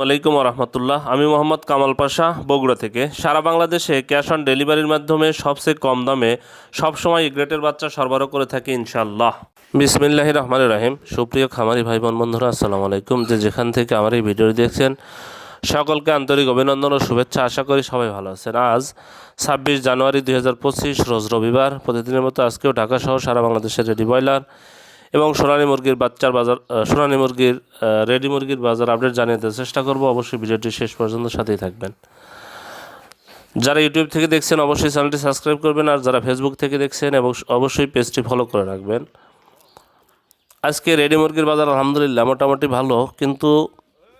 ওয়ালাইকুম রহমতুল্লাহ আমি মোহাম্মদ কামাল পাশা, বগুড়া থেকে। সারা বাংলাদেশে ক্যাশ অন ডেলিভারির মাধ্যমে সবচেয়ে কম দামে সবসময় গ্রেটের বাচ্চা সরবরাহ করে থাকি ইনশাল্লাহ বিসমিল্লাহ রহমান রাহিম। সুপ্রিয় খামারি ভাই বোন বন্ধুরা, আসসালামু আলাইকুম। যে যেখান থেকে আমার এই ভিডিওটি দেখছেন, সকলকে আন্তরিক অভিনন্দন ও শুভেচ্ছা। আশা করি সবাই ভালো আছেন। আজ ছাব্বিশ জানুয়ারি দুই হাজার পঁচিশ, রোজ রবিবার। প্রতিদিনের মতো আজকেও ঢাকা সহ সারা বাংলাদেশের রেডি ব্রয়লার এবং সোনালী মুরগির বাচ্চার বাজার সোনালী মুরগির রেডি মুরগির বাজার আপডেট জানিয়ে দেওয়ার চেষ্টা করব। অবশ্যই ভিডিওটি শেষ পর্যন্ত সাথেই থাকবেন। যারা ইউটিউব থেকে দেখছেন, অবশ্যই চ্যানেলটি সাবস্ক্রাইব করবেন আর যারা ফেসবুক থেকে দেখছেন, এবং অবশ্যই পেজটি ফলো করে রাখবেন। আজকে রেডি মুরগির বাজার আলহামদুলিল্লাহ মোটামুটি ভালো, কিন্তু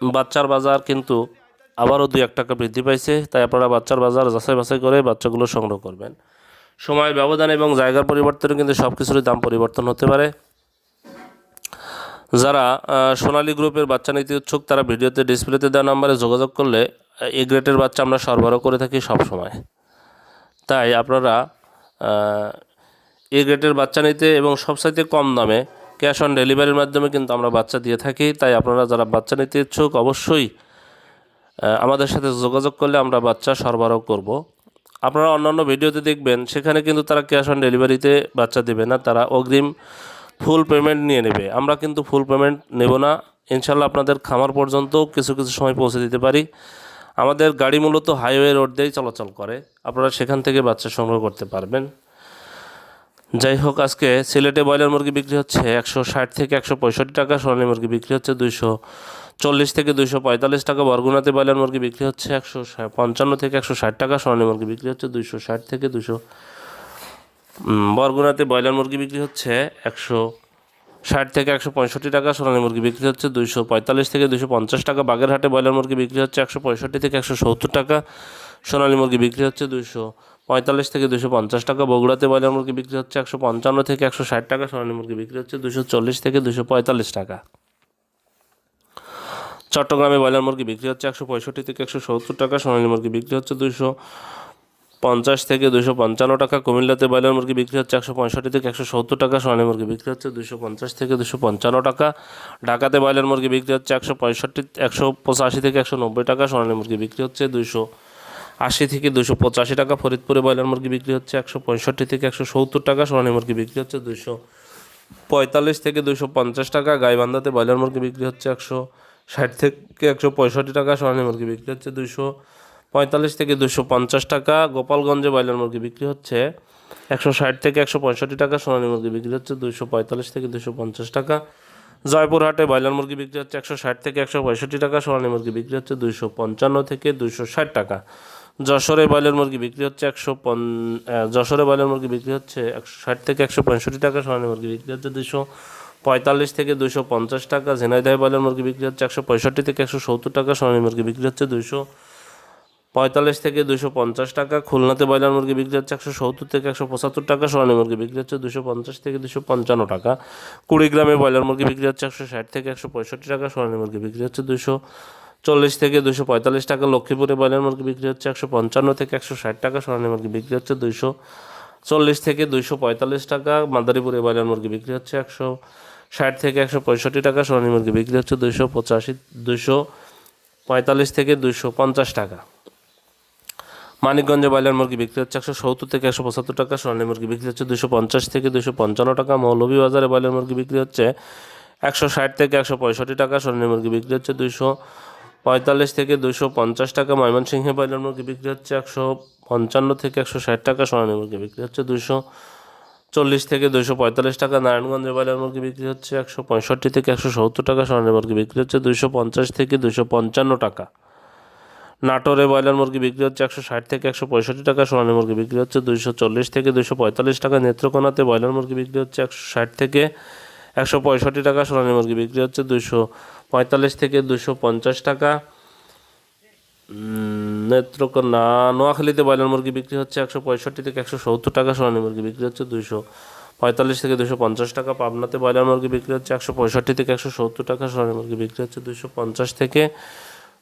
বাচ্চার বাজার কিন্তু আবারও দুই এক টাকা বৃদ্ধি পাইছে। তাই আপনারা বাচ্চার বাজার যাচাই বাছাই করে বাচ্চাগুলো সংগ্রহ করবেন। সময়ের ব্যবধান এবং জায়গার পরিবর্তনে কিন্তু সব কিছুরই দাম পরিবর্তন হতে পারে। যারা সোনালী গ্রুপের বাচ্চা নিতে ইচ্ছুক, তারা ভিডিওতে, ডিসপ্লেতে দেওয়া নাম্বারে যোগাযোগ করলে, এ গ্রেটের বাচ্চা আমরা সরবরাহ করে থাকি সব সময়। তাই আপনারা এ গ্রেটের বাচ্চা নিতে এবং সবসাইতে কম দামে ক্যাশ অন ডেলিভারির মাধ্যমে কিন্তু আমরা বাচ্চা দিয়ে থাকি। তাই আপনারা যারা বাচ্চা নিতে ইচ্ছুক, অবশ্যই আমাদের সাথে যোগাযোগ করলে আমরা বাচ্চা সরবরাহ করব। আপনারা অন্যান্য ভিডিওতে দেখবেন, সেখানে কিন্তু তারা ক্যাশ অন ডেলিভারিতে বাচ্চা দেবে না। তারা অগ্রিম ফুল পেমেন্ট নিয়ে নেবে। আমরা কিন্তু ফুল পেমেন্ট নেব না। ইনশাল্লাহ আপনাদের খামার পর্যন্ত কিছু কিছু সময় পৌঁছে দিতে পারি। আমাদের গাড়ি মূলত হাইওয়ে রোড দিয়েই চলাচল করে। আপনারা সেখান থেকে বাচ্চা সংগ্রহ করতে পারবেন। যাই হোক, আজকে সিলেটে ব্রয়লার মুরগি বিক্রি হচ্ছে একশো ষাট থেকে একশো পঁয়ষট্টি টাকা, সোনালী মুরগি বিক্রি হচ্ছে দুইশো চল্লিশ থেকে দুইশো পঁয়তাল্লিশ টাকা, বরগুনাতে ব্রয়লার মুরগি বিক্রি হচ্ছে একশো পঞ্চান্ন থেকে একশো ষাট টাকা, সোনালী মুরগি বিক্রি হচ্ছে দুইশো ষাট থেকে দুশো বরগুনাতে ব্রয়লার মুরগি বিক্রি হচ্ছে একশো ষাট থেকে একশো পঁয়ষট্টি টাকা, সোনালী মুরগি বিক্রি হচ্ছে দুইশো পঁয়তাল্লিশ থেকে দুশো পঞ্চাশ টাকা, বাগেরহাটে ব্রয়লার মুরগি বিক্রি হচ্ছে একশো পঁয়ষট্টি থেকে একশো সত্তর টাকা, সোনালী মুরগি বিক্রি হচ্ছে দুইশো পঁয়তাল্লিশ থেকে দুশো পঞ্চাশ টাকা, বগুড়াতে ব্রয়লার মুরগি বিক্রি হচ্ছে একশো পঞ্চান্ন থেকে একশো ষাট টাকা, সোনালী মুরগি বিক্রি হচ্ছে দুশো চল্লিশ থেকে দুশো পঁয়তাল্লিশ টাকা। চট্টগ্রামে ব্রয়লার মুরগি বিক্রি হচ্ছে একশো পঁয়ষট্টি থেকে একশো সত্তর টাকা, সোনালী মুরগি বিক্রি হচ্ছে দুশো পঞ্চাশ থেকে দুশো পঞ্চান্ন টাকা কুমিল্লাতে ব্রয়লার মুরগি বিক্রি হচ্ছে একশো পঁয়ষট্টি থেকে একশো সত্তর টাকা, সোনালী মুরগি বিক্রি হচ্ছে দুশো পঞ্চাশ থেকে দুশো পঞ্চান্ন টাকা, ঢাকাতে ব্রয়লার মুরগি বিক্রি হচ্ছে একশো পঁয়ষট্টি, একশো পঁচাশি থেকে একশো নব্বই টাকা, সোনালী মুরগি বিক্রি হচ্ছে দুশো আশি থেকে দুশো পঁচাশি টাকা, ফরিদপুরে ব্রয়লার মুরগি বিক্রি হচ্ছে একশো পঁয়ষট্টি থেকে একশো সত্তর টাকা, সোনালী মুরগি বিক্রি হচ্ছে দুশো পঁয়তাল্লিশ থেকে দুশো পঞ্চাশ টাকা, গাইবান্ধাতে ব্রয়লার মুরগি বিক্রি হচ্ছে একশো ষাট থেকে একশো পঁয়ষট্টি টাকা, সোনালী মুরগি বিক্রি হচ্ছে দুশো পঁয়তাল্লিশ থেকে দুশো পঞ্চাশ টাকা। গোপালগঞ্জে ব্রয়লার মুরগি বিক্রি হচ্ছে একশো ষাট থেকে একশো পঁয়ষট্টি টাকা। সোনালী মুরগি বিক্রি হচ্ছে দুশো পঁয়তাল্লিশ থেকে দুশো পঞ্চাশ টাকা। জয়পুরহাটে ব্রয়লার মুরগি বিক্রি হচ্ছে একশো ষাট থেকে একশো পঁয়ষট্টি টাকা। সোনালী মুরগি বিক্রি হচ্ছে দুশো পঞ্চান্ন থেকে দুশো ষাট টাকা। যশোরে ব্রয়লার মুরগি বিক্রি হচ্ছে একশো পন যশোরে ব্রয়লার মুরগি বিক্রি হচ্ছে একশো ষাট থেকে একশো পঁয়ষট্টি টাকা। সোনালী মুরগি বিক্রি হচ্ছে দুশো পঁয়তাল্লিশ থেকে দুশো পঞ্চাশ টাকা। ঝিনাইদহ ব্রয়লার মুরগি বিক্রি হচ্ছে একশো পঁয়ষট্টি থেকে একশো সত্তর টাকা। সোনালী মুরগি বিক্রি হচ্ছে দুশো পঁয়তাল্লিশ থেকে দুশো পঞ্চাশ টাকা, খুলনাতে ব্রয়লার মুরগি বিক্রি হচ্ছে একশো সত্তর থেকে একশো পঁচাত্তর টাকা, সোনালী মুরগি বিক্রি হচ্ছে দুশো পঞ্চাশ থেকে দুশো পঞ্চান্ন টাকা। কুড়িগ্রামে ব্রয়লার মুরগি বিক্রি হচ্ছে একশো ষাট থেকে একশো পঁয়ষট্টি টাকা, সোনালী মুরগি বিক্রি হচ্ছে দুশো চল্লিশ থেকে দুশো পঁয়তাল্লিশ টাকা, লক্ষ্মীপুরে ব্রয়লার মুরগি বিক্রি হচ্ছে একশো পঞ্চান্ন থেকে একশো ষাট টাকা, সোনালী মুরগি বিক্রি হচ্ছে দুশো চল্লিশ থেকে দুশো পঁয়তাল্লিশ টাকা, মাদারীপুরে ব্রয়লার মুরগি বিক্রি হচ্ছে একশো ষাট থেকে একশো পঁয়ষট্টি টাকা, সোনালী মুরগি বিক্রি হচ্ছে দুশো পঁচাশি, দুশো পঁয়তাল্লিশ থেকে দুশো পঞ্চাশ টাকা। মানিকগঞ্জে ব্রয়লার মুরগি বিক্রি হচ্ছে একশো সত্তর থেকে একশো পঁচাত্তর টাকা, সোনালী মুরগি বিক্রি হচ্ছে দুশো পঞ্চাশ থেকে দুশো পঞ্চান্ন টাকা মৌলভীবাজারে ব্রয়লার মুরগি বিক্রি হচ্ছে একশো ষাট থেকে একশো পঁয়ষট্টি টাকা, সোনালী মুরগি বিক্রি হচ্ছে দুশো পঁয়তাল্লিশ থেকে দুশো পঞ্চাশ টাকা, ময়মনসিংহে ব্রয়লার মুরগি বিক্রি হচ্ছে একশো পঞ্চান্ন থেকে একশো ষাট টাকা, সোনালী মুরগি বিক্রি হচ্ছে দুশো চল্লিশ থেকে দুশো পঁয়তাল্লিশ টাকা, নারায়ণগঞ্জে ব্রয়লার মুরগি বিক্রি হচ্ছে একশো পঁয়ষট্টি থেকে একশো সত্তর টাকা, সোনালী মুরগি বিক্রি হচ্ছে দুশো পঞ্চাশ থেকে দুশো পঞ্চান্ন টাকা। নাটোরে ব্রয়লার মুরগি বিক্রি হচ্ছে একশো ষাট থেকে একশো পঁয়ষট্টি টাকা, সোনালী মুরগি বিক্রি হচ্ছে দুইশো চল্লিশ থেকে দুশো পঁয়তাল্লিশ টাকা, নেত্রকোনাতে ব্রয়লার মুরগি বিক্রি হচ্ছে একশো ষাট থেকে একশো পঁয়ষট্টি টাকা, সোনালী মুরগি বিক্রি হচ্ছে দুশো পঁয়তাল্লিশ থেকে দুশো পঞ্চাশ টাকা। নেত্রকোনা, নোয়াখালীতে ব্রয়লার মুরগি বিক্রি হচ্ছে একশো পঁয়ষট্টি থেকে একশো সত্তর টাকা, সোনালী মুরগি বিক্রি হচ্ছে দুশো পঁয়তাল্লিশ থেকে দুশো পঞ্চাশ টাকা, পাবনাতে ব্রয়লার মুরগি বিক্রি হচ্ছে একশো পঁয়ষট্টি থেকে একশো সত্তর টাকা, সোনালী মুরগি বিক্রি হচ্ছে দুশো পঞ্চাশ থেকে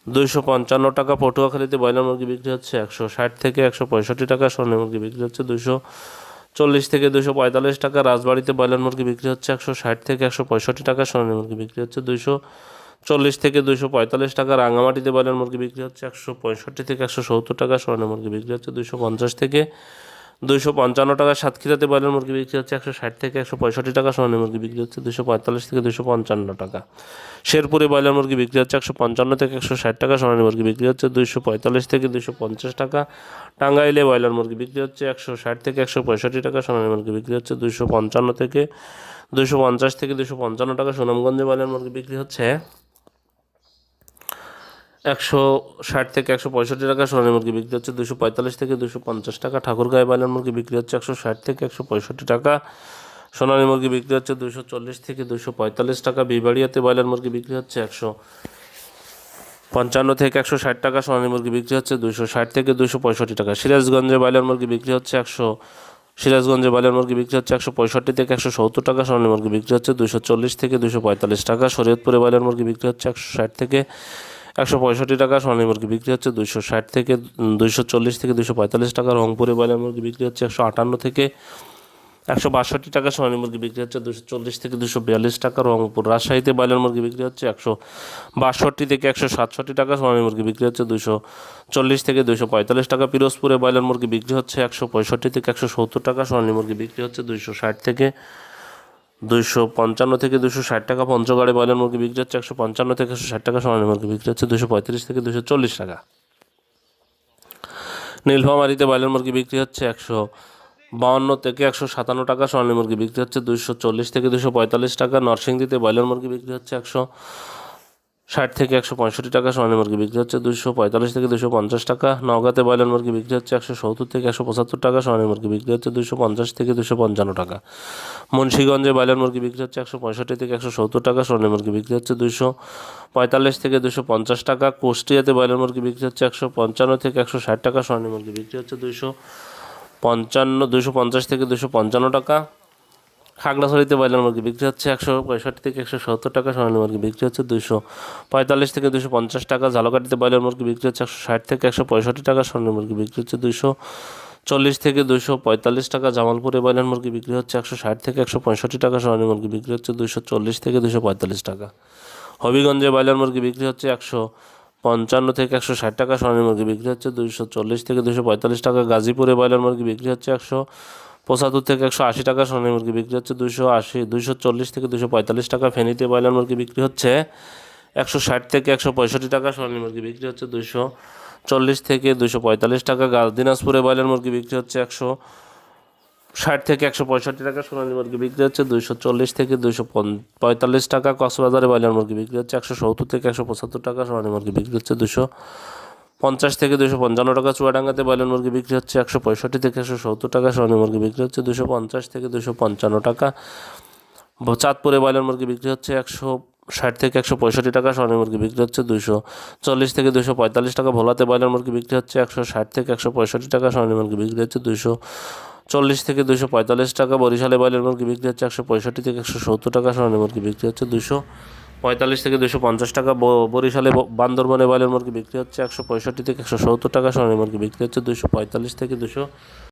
দুইশো পঞ্চান্ন টাকা পটুয়াখালীতে ব্রয়লার মুরগি বিক্রি হচ্ছে একশো ষাট থেকে একশো পঁয়ষট্টি টাকা স্বর্ণ মুরগি বিক্রি হচ্ছে দুশো চল্লিশ থেকে দুশো পঁয়তাল্লিশ টাকা, রাজবাড়িতে ব্রয়লার মুরগি বিক্রি হচ্ছে একশো ষাট থেকে একশো পঁয়ষট্টি টাকা স্বর্ণ মুরগি বিক্রি হচ্ছে দুশো চল্লিশ থেকে দুশো পঁয়তাল্লিশ টাকা, রাঙামাটিতে ব্রয়লার মুরগি বিক্রি হচ্ছে একশো পঁয়ষট্টি থেকে একশো সত্তর টাকা স্বর্ণ মুরগি বিক্রি হচ্ছে দুশো পঞ্চাশ থেকে দুশো পঞ্চান্ন টাকা সাতক্ষীরাতে ব্রয়লার মুরগি বিক্রি হচ্ছে একশো ষাট থেকে একশো পঁয়ষট্টি টাকা স্বর্ণ মুরগি বিক্রি হচ্ছে দুশো পঁয়তাল্লিশ থেকে দুশো পঞ্চান্ন টাকা। শেরপুরে ব্রয়লার মুরগি বিক্রি হচ্ছে একশো পঞ্চান্ন থেকে একশো ষাট টাকা, সোনালী মুরগি বিক্রি হচ্ছে দুশো পঁয়তাল্লিশ থেকে দুশো পঞ্চাশ টাকা। টাঙ্গাইলে ব্রয়লার মুরগি বিক্রি হচ্ছে একশো ষাট থেকে একশো পঁয়ষট্টি টাকা, সোনালী মুরগি বিক্রি হচ্ছে দুশো পঞ্চান্ন থেকে দুশো পঞ্চাশ থেকে দুশো পঞ্চান্ন টাকা। সুনামগঞ্জে ব্রয়লার মুরগি বিক্রি হচ্ছে একশো ষাট থেকে একশো পঁয়ষট্টি টাকা সোনালী মুরগি বিক্রি হচ্ছে দুশো পঁয়তাল্লিশ থেকে দুশো পঞ্চাশ টাকা। ঠাকুরগাঁয়ে ব্রয়লার মুরগি বিক্রি হচ্ছে একশো ষাট থেকে একশো পঁয়ষট্টি টাকা। সোনালী মুরগি বিক্রি হচ্ছে দুশো চল্লিশ থেকে দুশো পঁয়তাল্লিশ টাকা। বিবাড়িয়াতে ব্রয়লার মুরগি বিক্রি হচ্ছে একশো পঞ্চান্ন থেকে একশো ষাট টাকা। সোনালী মুরগি বিক্রি হচ্ছে দুশো ষাট থেকে দুশো পঁয়ষট্টি টাকা। সিরাজগঞ্জে ব্রয়লার মুরগি বিক্রি হচ্ছে একশো, সিরাজগঞ্জে ব্রয়লার মুরগি বিক্রি হচ্ছে একশো পঁয়ষট্টি থেকে একশো সত্তর টাকা। সোনালী মুরগি বিক্রি হচ্ছে দুশো চল্লিশ থেকে দুশো পঁয়তাল্লিশ টাকা। শরীয়তপুরে ব্রয়লার মুরগি বিক্রি হচ্ছে একশো ষাট থেকে একশো পঁয়ষট্টি টাকা সোনালী মুরগি বিক্রি হচ্ছে দুশো ষাট থেকে দুশো চল্লিশ থেকে দুশো পঁয়তাল্লিশ টাকা। রংপুরে ব্রয়লার মুরগি বিক্রি হচ্ছে একশো আটান্ন থেকে, একশো বাষট্টি টাকা সোনালী মুরগি বিক্রি হচ্ছে দুশো চল্লিশ থেকে দুশো বিয়াল্লিশ টাকা। রংপুর রাজশাহীতে ব্রয়লার মুরগি বিক্রি হচ্ছে একশো বাষট্টি থেকে একশো সাতষট্টি টাকা, সোনালী মুরগি বিক্রি হচ্ছে দুশো চল্লিশ থেকে দুশো পঁয়তাল্লিশ টাকা। পিরোজপুরে ব্রয়লার মুরগি বিক্রি হচ্ছে একশো পঁয়ষট্টি থেকে একশো সত্তর টাকা, সোনালী মুরগি বিক্রি হচ্ছে দুশো ষাট থেকে দুইশো পঞ্চান্ন থেকে দুশো ষাট টাকা পঞ্চগড়ে ব্রয়লার মুরগি বিক্রি হচ্ছে, একশো পঞ্চান্ন থেকে একশো ষাট টাকা সোনালী মুরগি বিক্রি হচ্ছে দুশো পঁয়ত্রিশ থেকে দুশো চল্লিশ টাকা। নীলফামারিতে ব্রয়লার মুরগি বিক্রি হচ্ছে একশো বাউন্ন থেকে একশো সাতান্ন টাকা, সোনালী মুরগি বিক্রি হচ্ছে দুশো চল্লিশ থেকে দুশো পঁয়তাল্লিশ টাকা। নরসিংদীতে ব্রয়লার মুরগি বিক্রি হচ্ছে একশো ষাট থেকে একশো পঁয়ষট্টি টাকা সোনালী মুরগি বিক্রি হচ্ছে দুশো পঁয়তাল্লিশ থেকে দুশো পঞ্চাশ টাকা। নওগাঁতে ব্রয়লার মুরগি বিক্রি হচ্ছে একশো সত্তর থেকে একশো পঁচাত্তর টাকা সোনালী মুরগি বিক্রি হচ্ছে দুশো পঞ্চাশ থেকে দুশো পঞ্চান্ন টাকা। মুন্সীগঞ্জে ব্রয়লার মুরগি বিক্রি হচ্ছে একশো পঁয়ষট্টি থেকে একশো সত্তর টাকা সোনালী মুরগি বিক্রি হচ্ছে দুশো পঁয়তাল্লিশ থেকে দুশো পঞ্চাশ টাকা। কুষ্টিয়াতে ব্রয়লার মুরগি বিক্রি হচ্ছে একশো পঞ্চান্ন থেকে একশো ষাট টাকা সোনালী মুরগি বিক্রি হচ্ছে দুশো পঞ্চান্ন দুশো পঞ্চাশ থেকে দুশো পঞ্চান্ন টাকা। খাগড়াছড়িতে ব্রয়লার মুরগি বিক্রি হচ্ছে একশো পঁয়ষট্টি থেকে একশো সত্তর টাকা সোনালী মুরগি। বিক্রি হচ্ছে দুশো পঁয়তাল্লিশ থেকে দুশো পঞ্চাশ টাকা। ঝালকাঠিতে ব্রয়লার মুরগি। বিক্রি হচ্ছে একশো ষাট থেকে একশো পঁয়ষট্টি টাকা সোনালী মুরগি। বিক্রি হচ্ছে দুশো চল্লিশ থেকে দুশো পঁয়তাল্লিশ টাকা। জামালপুরে ব্রয়লার মুরগি। বিক্রি হচ্ছে একশো ষাট থেকে একশো পঁয়ষট্টি টাকা সোনালী মুরগি। বিক্রি হচ্ছে দুশো চল্লিশ থেকে দুশো পঁয়তাল্লিশ টাকা। হবিগঞ্জে ব্রয়লার মুরগি। বিক্রি হচ্ছে একশো পঞ্চান্ন থেকে একশো ষাট টাকা সোনালী মুরগি। বিক্রি হচ্ছে দুশো চল্লিশ থেকে দুশো পঁয়তাল্লিশ টাকা। গাজীপুরে ব্রয়লার মুরগি। বিক্রি হচ্ছে একশো পঁচাত্তর থেকে একশো আশি টাকা সোনালী মুরগি বিক্রি হচ্ছে দুশো আশি দুশো চল্লিশ থেকে দুশো পঁয়তাল্লিশ টাকা। ফেনীতে ব্রয়লার মুরগি বিক্রি হচ্ছে একশো ষাট থেকে একশো পঁয়ষট্টি টাকা, সোনালী মুরগি বিক্রি হচ্ছে দুশো চল্লিশ থেকে দুশো পঁয়তাল্লিশ টাকা। গা- দিনাজপুরে ব্রয়লার মুরগি বিক্রি হচ্ছে একশো ষাট থেকে একশো পঁয়ষট্টি টাকা, সোনালী মুরগি বিক্রি হচ্ছে দুশো চল্লিশ থেকে দুইশো পঁয়তাল্লিশ টাকা। কক্সবাজারে ব্রয়লার মুরগি বিক্রি হচ্ছে একশো সত্তর থেকে একশো পঁচাত্তর টাকা, সোনালী মুরগি বিক্রি হচ্ছে দুশো পঞ্চাশ থেকে দুশো পঞ্চান্ন টাকা চুয়াডাঙ্গাতে ব্রয়লার মুরগি বিক্রি হচ্ছে একশো পঁয়ষট্টি থেকে একশো সত্তর টাকা সোনালী মুরগি বিক্রি হচ্ছে দুশো পঞ্চাশ থেকে দুশো পঞ্চান্ন টাকা। চাঁদপুরে ব্রয়লার মুরগি বিক্রি হচ্ছে একশো ষাট থেকে একশো পঁয়ষট্টি টাকা সোনালী মুরগি বিক্রি হচ্ছে দুশো চল্লিশ থেকে দুশো পঁয়তাল্লিশ টাকা, ভোলাতে ব্রয়লার মুরগি বিক্রি হচ্ছে একশো ষাট থেকে একশো পঁয়ষট্টি টাকা সোনালী মুরগি বিক্রি হচ্ছে দুশো চল্লিশ থেকে দুশো পঁয়তাল্লিশ টাকা, বরিশালে ব্রয়লার মুরগি বিক্রি হচ্ছে একশো পঁয়ষট্টি থেকে একশো সত্তর টাকা সোনালী মুরগি বিক্রি হচ্ছে দুশো পঁয়তাল্লিশ থেকে দুশো পঞ্চাশ টাকা বরিশালে বান্দরবনে বয়লার মুরগি বিক্রি হচ্ছে একশো পঁয়ষট্টি থেকে একশো সত্তর টাকা, সোনালী মুরগি বিক্রি হচ্ছে দুশো পঁয়তাল্লিশ থেকে দুশো